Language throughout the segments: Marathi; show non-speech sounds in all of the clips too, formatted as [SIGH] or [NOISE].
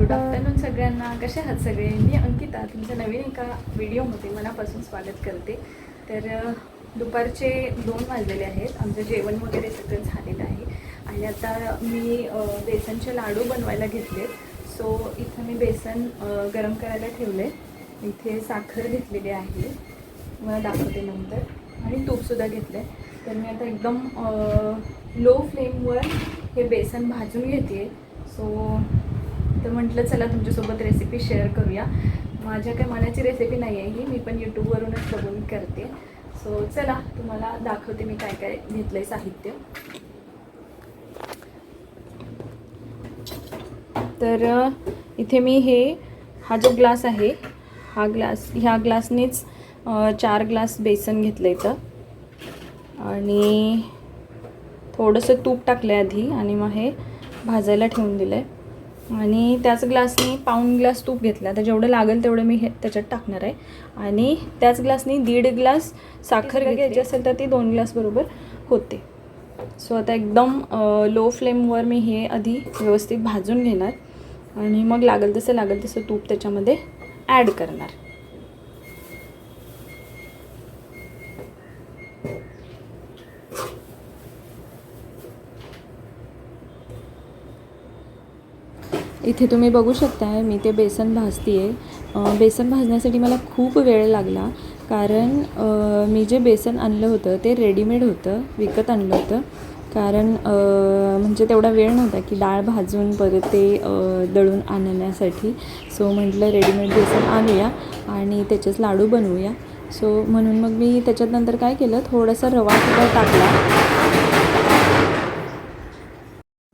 गुड आफ्टरनून सगळ्यांना. कसे आहात सगळे? मी अंकिता तुमच्या नवीन एका व्हिडिओमध्ये मनापासून स्वागत करते. तर दुपारचे दोन वाजलेले आहेत. आमचं जेवण वगैरे सगळं झालेलं आहे. आणि आता मी बेसनचे लाडू बनवायला घेतले. सो इथं मी बेसन गरम करायला ठेवले इथे साखर घेतलेली आहे. मला दाखवते नंतर. आणि तूपसुद्धा घेतलं आहे तर मी आता एकदम लो फ्लेमवर हे बेसन भाजून घेते सो तर म्हटलं चला तुमच्यासोबत रेसिपी शेअर करूया. माझ्या काही मनाची रेसिपी नाही आहे ही मी पण यूट्यूबवरूनच बघून करते. सो चला तुम्हाला दाखवते मी काय काय घेतलं आहे साहित्य. तर इथे मी हे हा जो ग्लास आहे हा ग्लास ह्या ग्लासनेच चार ग्लास बेसन घेतलं इथं. आणि थोडंसं तूप टाकलं आहे आधी आणि मग हे भाजायला ठेवून दिलं आहे आणि त्याच ग्लासनी पाऊण ग्लास तूप घेतलं. आता जेवढं लागेल तेवढं मी हे त्याच्यात टाकणार आहे. आणि त्याच ग्लासनी दीड ग्लास साखर घ्यायची असेल तर ती दोन ग्लास बरोबर होते. सो आता एकदम लो फ्लेमवर मी हे आधी व्यवस्थित भाजून घेणार. आणि मग लागेल तसं लागेल तसं तूप त्याच्यामध्ये ॲड करणार. इथे तुम्ही बघू शकताय मी ते बेसन भाजते आहे बेसन भाजण्यासाठी मला खूप वेळ लागला कारण मी जे बेसन आणलं होतं ते रेडीमेड होतं विकत आणलं होतं. कारण म्हणजे तेवढा वेळ नव्हता की डाळ भाजून परत ते दळून आणण्यासाठी. सो म्हटलं रेडीमेड बेसन आणूया आणि त्याचेच लाडू बनवूया. सो म्हणून मग मी त्याच्यात नंतर काय केलं थोडासा रवा सुद्धा टाकला.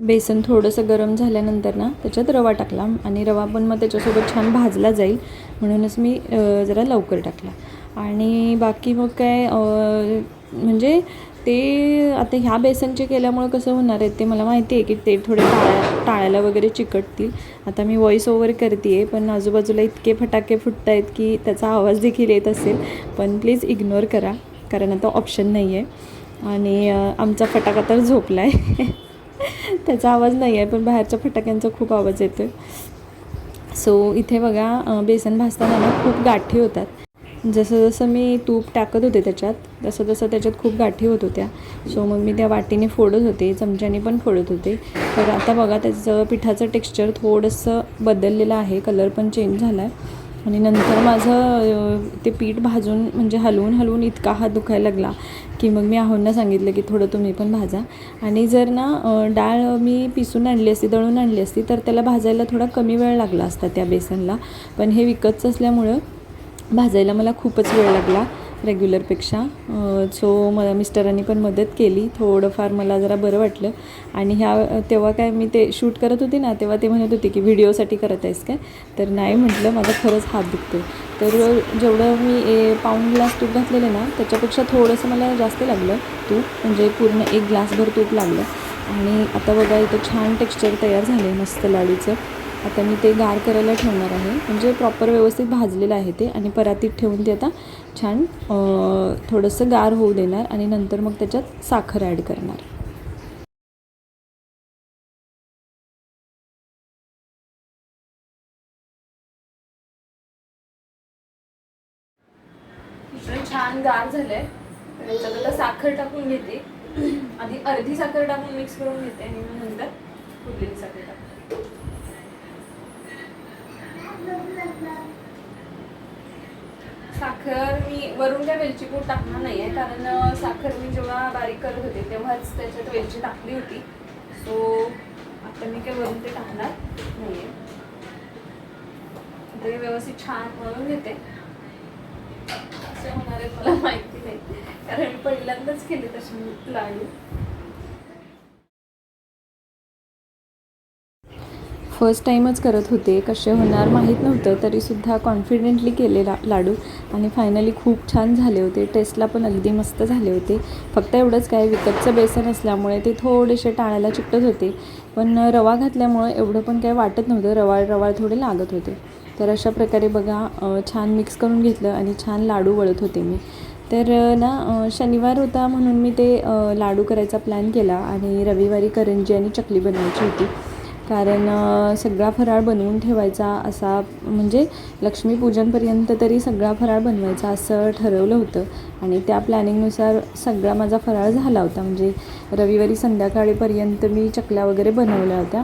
बेसन थोडंसं गरम झाल्यानंतर ना त्याच्यात रवा टाकला आणि रवा पण मग त्याच्यासोबत छान भाजला जाईल. म्हणूनच मी जरा लवकर टाकला. आणि बाकी मग काय म्हणजे ते आता ह्या बेसनचे केल्यामुळं कसं होणार आहे ते मला माहिती आहे की ते थोडे टाळ्या टाळ्याला वगैरे चिकटतील. आता मी व्हॉईस ओव्हर करते आहे पण आजूबाजूला इतके फटाके फुटत आहेत की त्याचा आवाज देखील येत असेल. पण प्लीज इग्नोर करा कारण आता ऑप्शन नाही आहे आणि आमचा फटाका तर झोपला आहे [LAUGHS] त्याचा आवाज नाही आहे पण बाहेरच्या फटाक्यांचा खूप आवाज येतो आहे सो इथे बघा बेसन भाजताना ना खूप गाठी होतात. जसं जसं मी तूप टाकत होते त्याच्यात तसं तसं त्याच्यात खूप गाठी होत होत्या. सो मग मी त्या वाटीने फोडत होते चमच्याने पण फोडत होते. तर आता बघा त्याचं पिठाचं टेक्स्चर थोडंसं बदललेलं आहे कलर पण चेंज झाला आहे आणि नंतर माझं ते पीठ भाजून म्हणजे हलवून हलवून इतका हात दुखायला लागला की मग मी आहोंना सांगितलं की थोडं तुम्ही पण भाजा. आणि जर ना डाळ मी पिसून आणली असती दळून आणली असती तर त्याला भाजायला थोडा कमी वेळ लागला असता त्या बेसनला. पण हे विकतच असल्यामुळं भाजायला मला खूपच वेळ लागला. रेग्युलरपेक्षा. सो मला मिस्टरांनी पण मदत केली. थोडंफार मला जरा बरं वाटलं. आणि ह्या तेव्हा काय मी ते शूट करत होती ना तेव्हा ते म्हणत होते की व्हिडिओसाठी करत आहेस काय? तर नाही म्हटलं. माझा खरंच हात दुखतो तर जेवढं मी ए पाऊण ग्लास तूप घातलेलं ना त्याच्यापेक्षा थोडंसं मला जास्त लागलं तूप. म्हणजे पूर्ण एक ग्लासभर तूप लागलं. आणि आता बघा इथं छान टेक्स्चर तयार झालं आहे मस्त लाडूचं. आता मी ते गार करायला ठेवणार आहे. म्हणजे प्रॉपर व्यवस्थित भाजलेलं आहे ते आणि परातीत ठेवून ते आता छान थोडंसं गार होऊ देणार आणि नंतर मग त्याच्यात साखर ॲड करणार. छान गार झालंय. तर साखर टाकून घेते. आधी अर्धी साखर टाकून मिक्स करून घेते आणि मग नंतर फुटलेली साखर टाकते साखर मी वरून काय वेलची पूड टाकणार नाही आहे कारण साखर मी जेव्हा बारीक करत होते तेव्हाच त्याच्यात वेलची टाकली होती. सो आता मी काय वरून ते टाकणार नाही आहे ते व्यवस्थित छान म्हणून घेते. कसे होणार आहे मला माहिती नाही. कारण मी पहिल्यांदाच केले तसे लाडू. फर्स्ट टाईमच करत होते. कसे होणार माहीत नव्हतं तरीसुद्धा कॉन्फिडेंटली केले ला लाडू. आणि फायनली खूप छान झाले होते. टेस्टला पण अगदी मस्त झाले होते. फक्त एवढंच काय विकतचं बेसन असल्यामुळे ते थोडेसे टाळायला चिकटत होते. पण रवा घातल्यामुळं एवढं पण काही वाटत नव्हतं. रवाळ रवाळ थोडे लागत होते. तर अशा प्रकारे बघा छान मिक्स करून घेतलं आणि छान लाडू वळत होते मी. तर ना शनिवार होता म्हणून मी ते लाडू करायचा प्लॅन केला आणि रविवारी करंजी आणि चकली बनवायची होती. कारण सगळा फराळ बनवून ठेवायचा असा म्हणजे लक्ष्मीपूजनपर्यंत तरी सगळा फराळ बनवायचा असं ठरवलं होतं. आणि त्या प्लॅनिंगनुसार सगळा माझा फराळ झाला होता. म्हणजे रविवारी संध्याकाळीपर्यंत मी चकल्या वगैरे बनवल्या होत्या.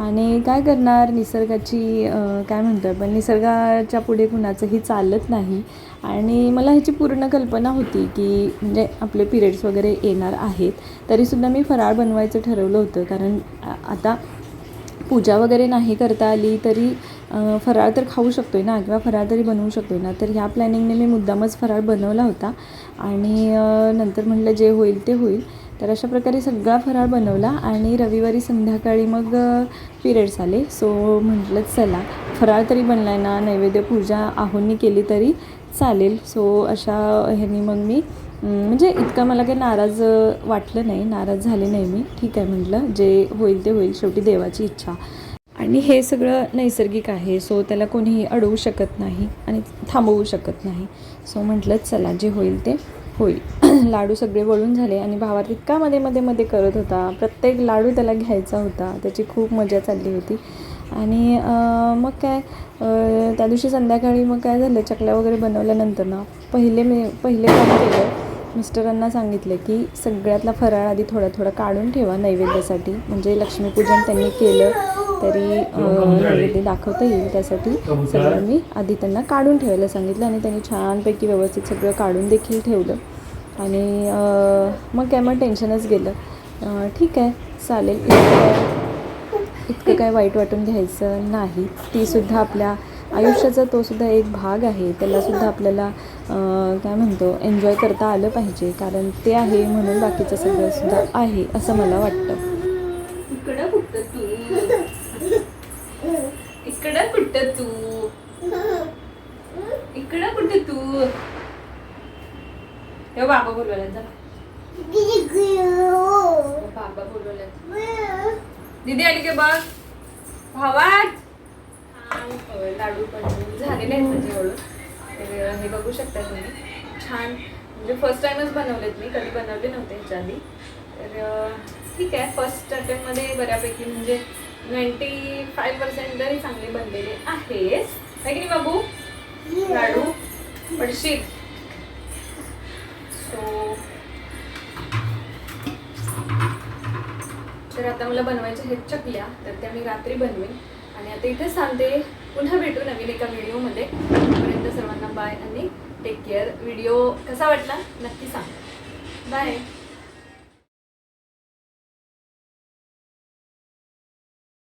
आणि काय करणार निसर्गाची काय म्हणतो आपण निसर्गाच्या पुढे कुणाचंही चालत नाही. आणि मला ह्याची पूर्ण कल्पना होती की म्हणजे आपले पिरियड्स वगैरे येणार आहेत तरीसुद्धा मी फराळ बनवायचं ठरवलं होतं. कारण आता पूजा वगैरे नाही करता आली तरी फराळ तर खाऊ शकतो आहे ना किंवा फराळ तरी बनवू शकतो आहे ना. तर ह्या प्लॅनिंगने मी मुद्दामच फराळ बनवला होता. आणि नंतर म्हटलं जे होईल ते होईल. तर अशा प्रकारे सगळा फराळ बनवला आणि रविवारी संध्याकाळी मग पिरियड्स आले. सो म्हटलं चला फराळ तरी बनला आहे ना नैवेद्य पूजा आहोंनी केली तरी चालेल. सो अशा ह्यानी मग मी म्हणजे इतका मला काही नाराज वाटलं नाही. नाराज झाले नाही मी. ठीक आहे म्हटलं. जे होईल ते होईल. शेवटी देवाची इच्छा. आणि हे सगळं नैसर्गिक आहे. सो त्याला कोणीही अडवू शकत नाही आणि थांबवू शकत नाही. सो म्हटलं चला जे होईल ते होईल. [CLEARS THROAT] लाडू सगळे वळून झाले आणि भावात इतका मध्ये मध्ये मध्ये करत होता. प्रत्येक लाडू त्याला घ्यायचा होता. त्याची खूप मजा चालली होती. आणि मग काय त्या दिवशी संध्याकाळी मग काय झालं? चकल्या वगैरे बनवल्यानंतर ना पहिले मी पहिले काम केलं. मिस्टरांना सांगितलं की सगळ्यातला फराळ आधी थोडा थोडा काढून ठेवा नैवेद्यासाठी. म्हणजे लक्ष्मीपूजन त्यांनी केलं तरी नैवेद्य दाखवता येईल त्यासाठी. सगळं मी आधी त्यांना काढून ठेवायला सांगितलं आणि त्यांनी छानपैकी व्यवस्थित सगळं काढून देखील ठेवलं. आणि मग काय मग टेन्शनच गेलं. ठीक आहे चालेल. इतकं काय- इतकं काय वाईट वाटून घ्यायचं नाही. तीसुद्धा आपल्या आयुष्याचा तोसुद्धा एक भाग आहे. त्यालासुद्धा आपल्याला काय म्हणतो एन्जॉय करता आलं पाहिजे. कारण ते आहे म्हणून बाकीचं सगळं सुद्धा आहे असं मला वाटतं. इकडं कुठं तू? इकडं कुठं तू? इकडं कुठं तू? हे बाबा बोलवला जा. बाबा बोलवला दीदी आली का बघ. भावात? लाडू पण झालेले आहेत माझे हळू तर हे बघू शकता तुम्ही. छान. म्हणजे फर्स्ट टाइमच बनवलेत मी. कधी बनवले नव्हते ह्याच्या आधी तर ठीक आहे. फर्स्ट अटेम्प्टमध्ये बऱ्यापैकी म्हणजे नाईन्टी फाय पर्सेंट तरी चांगले बनलेले आहे की नाही बाबू? लाडू. पडशील. सो तर आता मला बनवायच्या आहेत चकल्या. तर त्या मी रात्री बनवेन. आणि आता इथेच सांगते पुन्हा भेटू नवीन एका व्हिडिओमध्ये. तोपर्यंत सर्वांना बाय आणि टेक केअर व्हिडिओ कसा वाटला नक्की सांग. बाय